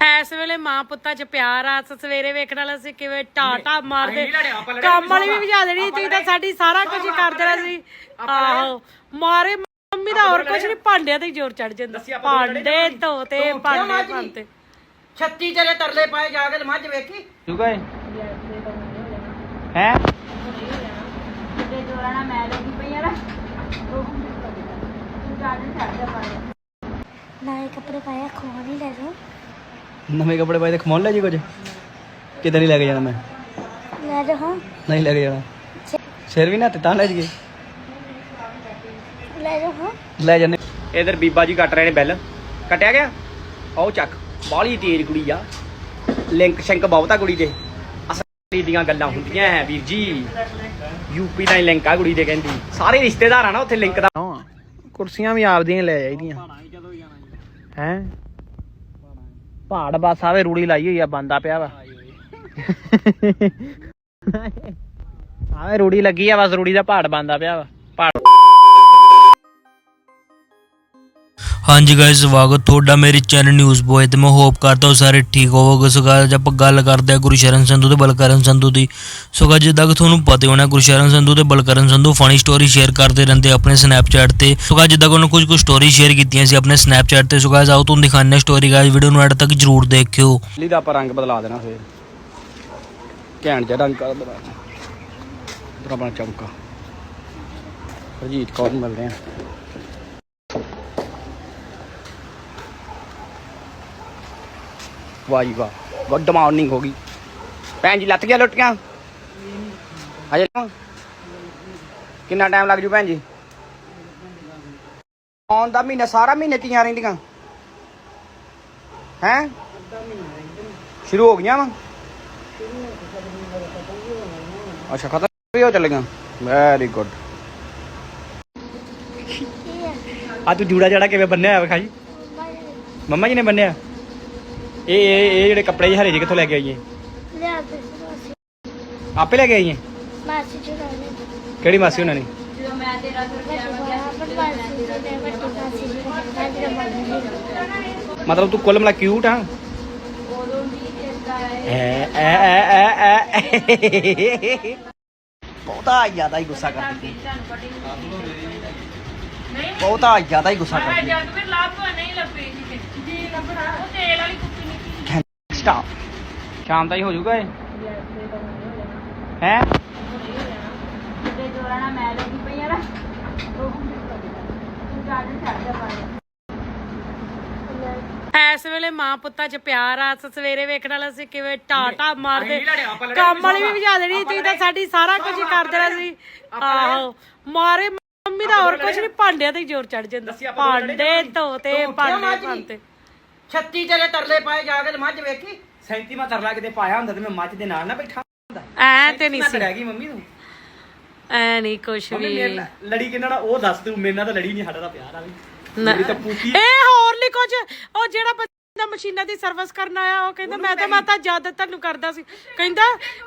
ਇਸ ਵੇਲੇ ਮਾਂ ਪੁੱਤਾਂ 'ਚ ਪਿਆਰ ਆ ਸ- ਸਵੇਰੇ ਵੇਖਣ ਵਾਲਾ ਸੀ ਕਿਵੇਂ ਟਾਟਾ ਮਾਰਦੇ। ਕੰਮ ਵਾਲੀ ਵੀ ਵਜਾ ਦੇਣੀ ਤੁਸੀਂ ਤਾਂ ਸਾਡੀ ਸਾਰਾ ਕੁਝ ਹੀ ਕਰ ਦੇਣਾ ਸੀ। ਆਹੋ ਮਾਰੇ ਮੰਮੀ ਦਾ ਹੋਰ ਕੁਝ ਨਹੀਂ ਭਾਂਡਿਆਂ ਤੇ ਹੀ ਜ਼ੋਰ ਚੜ ਜਾਂਦਾ। ਭਾਂਡੇ ਧੋਤੇ ਭਾਂਡੇ ਭਾਂਤੇ ਛੱਤੀ ਤੇਰੇ ਤਰਲੇ ਪਾਏ ਜਾ ਕੇ ਤੇ ਮੱਝ ਵੇਖੀ। ਤੂੰ ਕਹੇ? ਹੈ? ਨਵੇਂ ਕੱਪੜੇ ਪਾਇਆ ਖੋ ਨਹੀਂ ਲੈ ਜਾਓ ਨਵੇਂ ਕੱਪੜੇ ਪਾਏ ਤੇ ਖਮਾਉਣ ਲੈ ਜੀ ਕੁਝ? ਕਿੱਧਰ ਹੀ ਲੈ ਕੇ ਜਾਣਾ ਮੈਂ? ਲੈ ਜਾਓ ਹਾਂ। ਨਹੀਂ ਲੈ ਕੇ ਜਾਣਾ। ਸਿਰ ਵੀ ਨਾ ਤੇ ਤਾਂ ਲੈ ਜੀਏ ਲੈ ਜਾਓ ਹਾਂ। ਲੈ ਜਾਂਦੇ। ਇਧਰ ਬੀਬਾ ਜੀ ਕੱਟ ਰਹੇ ਨੇ ਬੈਲ। ਕੱਟਿਆ ਗਿਆ? ਆਓ ਚੱਕ। ਬਾਲੀ ਤੇਜ਼ ਕੁੜੀ ਆ। ਲਿੰਕ ਸ਼ਿੰਕ ਬਹੁਤਾ ਕੁੜੀ ਦੇ। ਅਸਲੀ ਦੀਆਂ ਗੱਲਾਂ ਹੁੰਦੀਆਂ ਹੈ ਵੀਰ ਜੀ। ਯੂਪੀ ਦਾ ਲਿੰਕ ਆ ਕੁੜੀ ਦੇ ਕਹਿੰਦੀ। ਸਾਰੇ ਰਿਸ਼ਤੇਦਾਰ ਆ ਨਾ ਉੱਥੇ ਲਿੰਕ ਦਾ। ਕੁਰਸੀਆਂ ਵੀ ਆਪਦੀਆਂ ਲੈ ਜਾਈਦੀਆਂ। ਹੈ? ਪਹਾੜ ਬਸ ਆਵੇ ਰੂੜੀ ਲਾਈ ਹੋਈ ਆ ਬੰਦਾ ਪਿਆ ਵਾ। ਆਵੇ ਰੂੜੀ ਲੱਗੀ ਆ ਬਸ ਰੂੜੀ ਦਾ ਪਹਾੜ ਬੰਦਾ ਪਿਆ ਵਾ। ਹਾਂਜੀ ਗਾਇਸ ਸਵਾਗਤ ਤੁਹਾਡਾ ਮੇਰੇ ਚੈਨਲ ਨਿਊਜ਼ ਬੋਏ ਤੇ। ਮੈਂ ਹੋਪ ਕਰਦਾ ਹਾਂ ਸਾਰੇ ਠੀਕ ਹੋਵੋਗੇ। ਸੋ guys, ਆਪਾਂ ਗੱਲ ਕਰਦੇ ਹਾਂ ਗੁਰਸ਼ਰਨ ਸੰਧੂ ਤੇ ਬਲਕਰਨ ਸੰਧੂ ਦੀ। ਸੋ guys, ਜਿੱਦਾਂ ਕਿ ਤੁਹਾਨੂੰ ਪਤਾ ਹੋਣਾ ਗੁਰਸ਼ਰਨ ਸੰਧੂ ਤੇ Balkaran Sandhu funny story share ਕਰਦੇ ਰਹਿੰਦੇ ਆਪਣੇ ਸਨੈਪਚੈਟ ਤੇ। ਸੋ guys, ਜਿੱਦਾਂ ਕਿ ਉਹਨਾਂ ਕੁਝ ਕੁ ਸਟੋਰੀ ਸ਼ੇਅਰ ਕੀਤੀਆਂ ਸੀ ਆਪਣੇ ਸਨੈਪਚੈਟ ਤੇ। ਸੋ guys, ਆਓ ਤੁਹਾਨੂੰ ਦਿਖਾਉਂਦੇ ਹਾਂ ਸਟੋਰੀ ਗਾਇਸ ਵੀਡੀਓ ਨੂੰ ਐਡ ਤੱਕ ਜਰੂਰ ਦੇਖਿਓ। ਲਈ ਦਾ ਆਪਾਂ ਰੰਗ ਬਦਲਾ ਦੇਣਾ ਫੇਰ। ਘੈਂਟ ਜਿਹਾ ਰੰਗ ਕਰ ਦੇਣਾ। ਇਧਰ ਆਪਣਾ ਚਮਕਾ। ਹਰਜੀਤ ਕੌਰ ਮਿਲਦੇ ਆ ਵਾਹ ਜੀ ਵਾਹ ਗੁੱਡ ਮਾਰਨਿੰਗ ਹੋ ਗਈ। ਭੈਣ ਜੀ ਲੱਤ ਗਿਆ ਲੁੱਟੀਆਂ? ਹਜੇ? ਕਿੰਨਾ ਟਾਈਮ ਲੱਗ ਜੂ ਭੈਣ ਜੀ? ਆਉਣ ਦਾ ਮਹੀਨਾ ਸਾਰਾ ਮਹੀਨੇ ਤੀਆਂ ਰਹਿੰਦੀਆਂ। ਹੈਂ? ਸ਼ੁਰੂ ਹੋ ਗਈਆਂ ਵਾ? ਅੱਛਾ ਖਤਮ ਵੀ ਹੋ ਚੱਲੀਆਂ। ਵੈਰੀ ਗੁੱਡ ਆ ਤੂੰ ਜੂੜਾ ਜੜਾ ਕਿਵੇਂ ਬੰਨਿਆ ਹੋਇਆ ਵਿਖਾਈ? ਮੰਮਾ ਜੀ ਨੇ ਬੰਨਿਆ? ਇਹ ਇਹ ਇਹ ਜਿਹੜੇ ਕੱਪੜੇ ਜਿਹੇ ਹਰੇ ਜਿਹੇ ਕਿੱਥੋਂ ਲੈ ਕੇ ਆਈਏ? ਲਿਆ ਮਾਸੀ। ਆਪੇ ਲੈ ਕੇ ਆਈਏ? ਮਾਸੀ ਜੀ ਨਾਲ ਲੈ ਕਿਹੜੀ ਮਾਸੀ ਉਹਨਾਂ ਨੇ? ਵੱਡੀ ਮਾਸੀ ਜੀ ਨੇ ਵੱਡੀ ਮਾਸੀ ਜੀ ਨੇ ਮੈਂ ਜਿਹੜਾ ਮੰਨ ਮਤਲਬ ਤੂੰ ਕੁੱਲ ਮਿਲਾ ਕਿਊਟ ਆ? ਐ ਐ ਐ ਐ ਐ। ਬਹੁਤਾ ਜ਼ਿਆਦਾ ਹੀ ਗੁੱਸਾ ਕਰਦੀ ਬਹੁਤਾ ਜ਼ਿਆਦਾ ਹੀ ਗੁੱਸਾ ਕਰਦੀ ਸਟਾਪ ਸ਼ਾਮ ਦਾ ਹੋ ਜਾਊਗਾ ਇਹ? ਹੈ? ਇਸ ਵੇਲੇ ਮਾਂ ਪੁੱਤਾਂ 'ਚ ਪਿਆਰ ਆ ਸਵੇਰੇ ਵੇਖਣ ਵਾਲਾ ਸੀ ਕਿਵੇਂ ਟਾਟਾ ਮਾਰਦੇ। ਕੰਮ ਵਾਲੀ ਵੀ ਵਿਜਾ ਦੇਣੀ ਤੁਸੀਂ ਤਾਂ ਸਾਡੀ ਸਾਰਾ ਕੁਝ ਕਰ ਦੇਣਾ ਸੀ। ਆਹੋ ਮਾਰੇ ਮੰਮੀ ਦਾ ਹੋਰ ਕੁਝ ਨਹੀਂ ਭਾਂਡਿਆਂ ਤੇ ਹੀ ਜ਼ੋਰ ਚੜ ਜਾਂਦਾ। ਭਾਂਡੇ ਧੋਤੇ ਭਾਂਡੇ ਪੰਤੇ 36 ਤੇਰੇ ਤਰਲੇ ਪਾਏ ਜਾ ਕੇ ਮੱਝ ਵੇਖੀ। 37ਵਾਂ ਤਰਲਾ ਕਿਤੇ ਪਾਇਆ ਹੁੰਦਾ ਤੇ ਮੈਂ ਮੱਝ ਦੇ ਨਾਲ ਨਾ ਬੈਠਾ ਐ ਤੇ ਨਹੀਂ ਸੀ। ਰਹਿ ਗਈ ਮੰਮੀ ਤੂੰ ਐ ਨਹੀਂ ਕੁਛ ਵੀ। ਲੜੀ ਕਿੰਨਾ ਨਾਲ? ਉਹ ਦੱਸ ਤੂੰ ਮੇਰੇ ਤਾਂ ਲੜੀ ਨਹੀਂ ਸਾਡਾ ਤਾਂ ਪਿਆਰ ਆ ਵੀ। ਮੇਰੀ ਤਾਂ ਪੂਕੀ ਇਹ ਹੋਰ ਨਹੀਂ ਕੁਝ ਉਹ ਜਿਹੜਾ ਬੰਦਾ ਮਸ਼ੀਨਾਂ ਦੀ ਸਰਵਿਸ ਕਰਨ ਆਇਆ ਉਹ ਕਹਿੰਦਾ ਮੈਂ ਤਾਂ ਮਾਤਾ ਜਦ ਤੁਹਾਨੂੰ ਕਰਦਾ ਸੀ। ਕਹਿੰਦਾ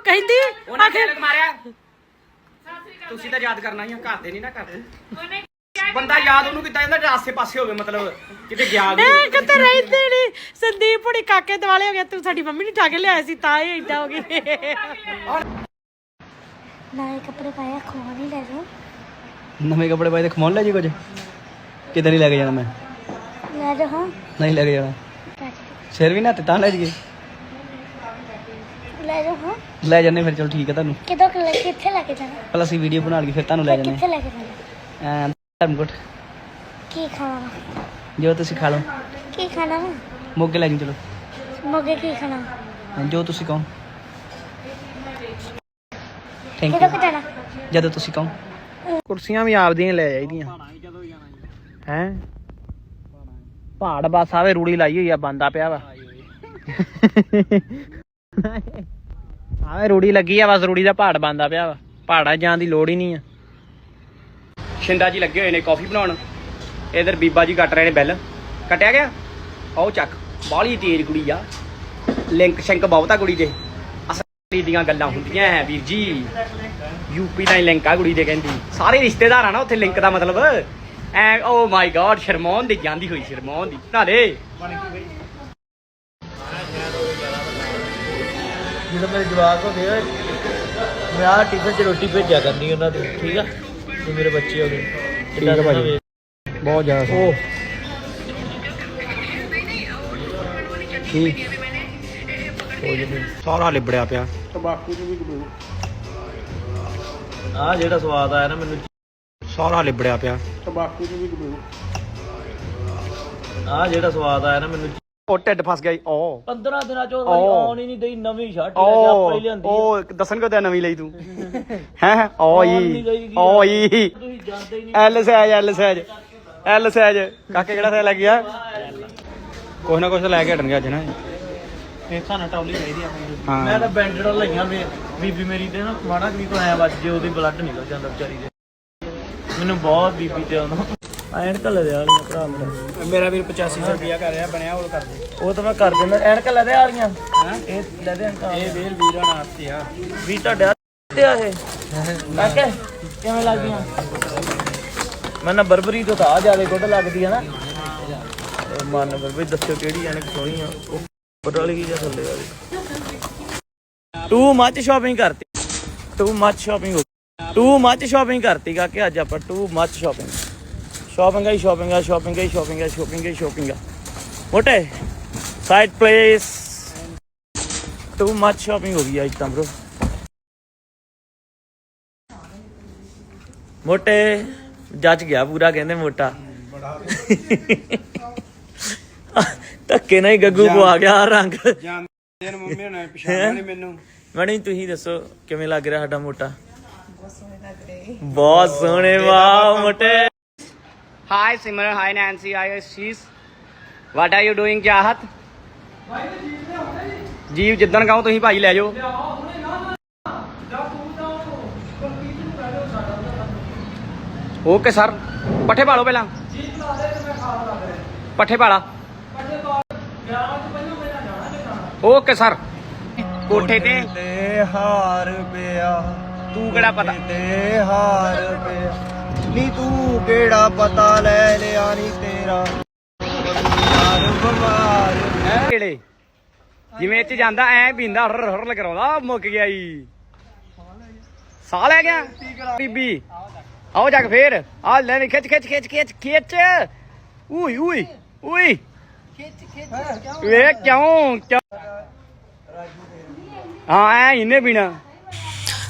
ਕਹਿੰਦੀ ਤੁਸੀਂ ਤਾਂ ਯਾਦ ਕਰਨਾ ਹੀ ਆ ਘਰ ਦੇ ਨਹੀਂ ਨਾ ਕਰਦੇ। ਬੰਦਾ ਯਾਦ ਉਹਨੂੰ ਕੀਤਾ ਜਾਂਦਾ ਆਸੇ ਪਾਸੇ ਹੋਵੇ ਮਤਲਬ ਕਿਤੇ ਗਿਆ ਵੀ ਇਹ ਕਿਤੇ ਰਹਿੰਦੇ ਨਹੀਂ ਸੰਦੀਪ ਹੁਣੀ ਕਾਕੇ ਦਿਵਾਲੇ ਹੋ ਗਿਆ ਤੂੰ ਸਾਡੀ ਮੰਮੀ ਨੂੰ ਠਾਕੇ ਲਿਆਇਆ ਸੀ ਤਾਂ ਇਹ ਏਦਾਂ ਹੋ ਗਈ ਨਵੇਂ ਕੱਪੜੇ ਪਾਇਆ ਖੋ ਨਹੀਂ ਲੈ ਜਾਓ। ਨਵੇਂ ਕੱਪੜੇ ਪਾਏ ਤੇ ਖਮਾਉਣ ਲੈ ਜੀ ਕੁਝ? ਕਿੱਧਰ ਹੀ ਲੈ ਕੇ ਜਾਣਾ ਮੈਂ? ਲੈ ਜਾਓ। ਹਾਂ ਨਹੀਂ ਲੈ ਕੇ ਜਾਣਾ। ਸਿਰ ਵੀ ਨਾ ਤੇ ਤਾਂ ਲੈ ਜੀਏ ਲੈ ਜਾਓ। ਹਾਂ ਲੈ ਜਾਂਦੇ ਫਿਰ ਚਲੋ ਠੀਕ ਹੈ ਤੁਹਾਨੂੰ। ਕਿਦੋਂ ਕਿੱਥੇ ਲੈ ਕੇ ਜਾਣਾ? ਪਹਿਲਾਂ ਅਸੀਂ ਵੀਡੀਓ ਬਣਾ ਲਈ ਫਿਰ ਤੁਹਾਨੂੰ ਲੈ ਜਾਂਦੇ ਕਿੱਥੇ ਲੈ ਕੇ ਜਾਣਾ? ਹਾਂ ਧਰਮਕੋਟ ਕੀ ਖਾਣਾ? ਜੋ ਤੁਸੀਂ ਖਾ ਲਓ। ਕੀ ਖਾਣਾ ਵਾ? ਮੋਗੇ ਲੈ ਜੀ ਚਲੋ। ਮੋਗੇ ਕੀ ਖਾਣਾ? ਹਾਂ, ਜੋ ਤੁਸੀਂ ਕਹੋ। ਥੈਂਕ ਕਿਦੋਂ ਯੂ ਕਿ ਜਾਣਾ ਜਦੋਂ ਤੁਸੀਂ ਕਹੋ। ਕੁਰਸੀਆਂ ਵੀ ਆਪਦੀਆਂ ਲੈ ਜਾਈਦੀਆਂ। ਹੈ? ਪਹਾੜ ਬਸ ਆਵੇ ਰੂੜੀ ਲਾਈ ਹੋਈ ਆ ਬੰਦਾ ਪਿਆ ਵਾ। ਆਵੇ ਰੂੜੀ ਲੱਗੀ ਆ ਬਸ ਰੂੜੀ ਦਾ ਪਹਾੜ ਬੰਦਾ ਪਿਆ ਵਾ। ਪਹਾੜਾਂ ਜਾਣ ਦੀ ਲੋੜ ਹੀ ਨਹੀਂ ਆ। ਸ਼ਿੰਦਾ ਜੀ ਲੱਗੇ ਹੋਏ ਨੇ ਕਾਫੀ ਬਣਾਉਣ। ਇਧਰ ਬੀਬਾ ਜੀ ਕੱਟ ਰਹੇ ਨੇ ਬੈਲ। ਕੱਟਿਆ ਗਿਆ? ਆਓ ਚੱਕ। ਬਾਲੀ ਤੇਜ਼ ਕੁੜੀ ਆ। ਲਿੰਕ ਸ਼ਿੰਕ ਬਹੁਤਾ ਕੁੜੀ ਦੇ। ਅਸਲੀ ਦੀਆਂ ਗੱਲਾਂ ਹੁੰਦੀਆਂ ਹੈ ਵੀਰ ਜੀ। ਯੂਪੀ ਦਾ ਲਿੰਕ ਆ ਕੁੜੀ ਦੇ ਕਹਿੰਦੀ। ਸਾਰੇ ਰਿਸ਼ਤੇਦਾਰ ਆ ਨਾ ਉੱਥੇ ਲਿੰਕ ਦਾ ਮਤਲਬ। ਐ, ਓ ਮਾਈ ਗॉड ਸ਼ਰਮਾਉਣ ਦੀ ਜਾਂਦੀ ਹੋਈ, ਸ਼ਰਮਾਉਣ ਦੀ। ਨਾਲੇ ਜਦੋਂ ਮੇਰੇ ਜਵਾਕ ਹੋ ਗਏ ਮੈਂ ਆ ਟਿਫਨ 'ਚ ਰੋਟੀ ਭੇਜਿਆ ਕਰਨੀ ਉਹਨਾਂ ਦੀ, ਠੀਕ ਆ? ਜੇ ਮੇਰੇ ਬੱਚੇ ਹੋ ਗਏ। ਠੀਕ ਆ ਭਾਜੀ। ਬਹੁਤ ਜ਼ਿਆਦਾ ਉਹ ਠੀਕ ਸਾਰਾ ਲਿਬੜਿਆ ਪਿਆ। ਆ ਜਿਹੜਾ ਸਵਾਦ ਆਇਆ ਨਾ ਮੈਨੂੰ ਸਾਰਾ ਲਿਬੜਿਆ ਪਿਆ। ਆ ਜਿਹੜਾ ਸਵਾਦ ਆਇਆ ਨਾ ਮੈਨੂੰ ਉਹ ਢਿੱਡ ਫਸ ਗਿਆ ਜੀ ਓ 15 ਦਿਨਾਂ ਚੋਂ ਉਹ। ਆਉਣ ਹੀ ਨਹੀਂ ਦਈ ਨਵੀਂ ਸ਼ਰਟ ਲੈ ਕੇ ਆਪਾਂ ਹੀ ਓ ਲਿਆਂਦੀ ਆ। ਉਹ ਦੱਸਣ ਕੋ ਤੇ ਨਵੀਂ ਲਈ ਤੂੰ? ਹੈ ਆਉਣ ਓਈ ਨਹੀਂ ਗਈ ਓਈ ਤੁਸੀਂ ਜਾਂਦੇ ਹੀ ਨਹੀਂ। L size L size L size ਕਾਕੇ ਕਿਹੜਾ ਸਾਈਜ਼ ਲੱਗ ਗਿਆ? ਕੁਛ ਨਾ ਕੁਛ ਤਾਂ ਲੈ ਕੇ ਹਟਣਗੇ ਅੱਜ ਨਾ। ਇਹ ਖਾਣਾ ਟੌਲੀ ਚਾਹੀਦੀ ਆ ਮੈਂ ਹਾਂ। ਤਾਂ ਬੈਂਡਡ ਲਈਆਂ ਮੇ ਬੀਬੀ ਮੇਰੀ ਤੇ ਨਾ ਮਾੜਾ ਵੀ ਕੋ ਆਇਆ ਵੱਜ ਜੇ ਉਹਦੀ ਬਲੱਡ ਨਿਕਲ ਜਾਂਦਾ ਵਿਚਾਰੀ ਦੇ। ਮੈਨੂੰ ਬਹੁਤ ਬੀਬੀ ਤੇ ਆਉਂਦਾ। ਐਨਕ ਲੈ ਦੇ ਵਾਲੀਆਂ ਭਰਾ ਮੇਰਾ। ਮੇਰਾ ਵੀਰ 8500 ਰੁਪਿਆ ਕਰ ਰਿਹਾ ਬਣਿਆ ਉਹ ਕਰ ਦੇ। ਉਹ ਤਾਂ ਮੈਂ ਕਰ ਦਿੰਦਾ। ਐਨਕ ਲੈ ਦੇ ਵਾਲੀਆਂ। ਇਹ ਲੈ ਦੇ ਅੰਕਲ ਇਹ ਵੀਰ ਵੀਰਾਂ ਨਾਲ ਆਤੀ ਆ ਵੀ ਤੁਹਾਡੇ ਤੇ ਆ ਇਹ। ਕਾਕੇ ਕਿਵੇਂ ਲੱਗਦੀਆਂ? ਮੈਂ ਨਾ ਬਰਬਰੀ ਤੋਂ ਤਾਂ ਆ ਜ਼ਿਆਦਾ ਗੁੱਡ ਲੱਗਦੀ ਆ ਨਾ। ਇਹ ਮਨ ਬਰਬਰੀ ਦੱਸਿਓ ਕਿਹੜੀ ਐਨਕ ਸੋਹਣੀ ਆ। ਉਹ ਉੱਪਰ ਵਾਲੀ ਕੀ ਜਾਂ ਥੱਲੇ ਵਾਲੀ? ਟੂ ਮੱਚ ਸ਼ਾਪਿੰਗ ਕਰਤੀ। Too much shopping too much shopping ਕਰਤੀ ਕਾਕੇ ਅੱਜ ਆਪਾਂ ਟੂ ਮੱਚ ਸ਼ਾਪਿੰਗ ਸ਼ਾਪਿੰਗ ਹੈ ਸ਼ਾਪਿੰਗ ਹੈ ਸ਼ਾਪਿੰਗ ਹੈ ਸ਼ਾਪਿੰਗ ਹੈ ਸ਼ਾਪਿੰਗ ਹੈ ਸ਼ਾਪਿੰਗ ਹੈ ਮੋਟੇ side place too much shopping ਹੋ ਗਈ ਅੱਜ ਤਾਂ ਬ్రో ਮੋਟੇ ਜੱਜ ਗਿਆ ਪੂਰਾ ਕਹਿੰਦੇ ਮੋਟਾ ਧੱਕੇ ਨਾਲ ਹੀ ਗੱਗੂ ਪਵਾ ਗਿਆ ਰੰਗ ਜਾਨ ਮੰਮੀ ਹੁਣੇ ਪਛਾਣਿਆ ਨਹੀਂ ਮੈਨੂੰ। ਮੈਡਮ ਤੁਸੀਂ ਦੱਸੋ ਕਿਵੇਂ ਲੱਗ ਰਿਹਾ ਸਾਡਾ ਮੋਟਾ? ਬਹੁਤ ਸੋਹਣੇ ਵਾਹ ਮੋਟੇ। Hi Simran hi Nancy hi Sheesh what are you doing ਚਾਹਤ ਜੀਵ ਜਿੱਦਣ ਕਹੋ ਤੁਸੀਂ ਭਾਈ ਲੈ ਜਾਓ। Okay sir. ਪੱਠੇ ਪਾਲੋ ਪਹਿਲਾਂ। ਪੱਠੇ ਪਾਲਾ ਓਕੇ ਸਰ। ਕੋਠੇ ਤੇ। ਹਾਰ ਪਿਆ। ਤੂੰ ਕਿਹੜਾ ਪਤਾ? ਤੇ ਹਾਰ ਪਿਆ। ਨੀ ਤੂੰ ਕਿਹੜਾ ਪਤਾ ਲੈ ਲਿਆ ਨੀ ਤੇਰਾ? ਯਾਰ ਬਿਮਾਰ ਕਿਹੜੇ? ਜਿਵੇਂ ਇਹ ਜਾਂਦਾ, ਐ ਪੀਂਦਾ ਹਰ ਹਰ ਕਰਾਉਂਦਾ ਮੁੱਕ ਗਿਆ ਈ ਸਾਹ ਲੈ ਗਿਆ? ਬੀਬੀ। ਆਓ ਜਾ ਕੇ ਫੇਰ। ਆ ਲੈ ਨੀ, ਖਿੱਚ ਖਿੱਚ ਖਿੱਚ ਖਿੱਚ ਖਿੱਚ। ਉਈ ਉਈ ਉਈ ਵੇ ਕਿਉਂ ਕਿਉਂ? ਹਾਂ, ਐ ਇਹਨੇ ਪੀਣਾ।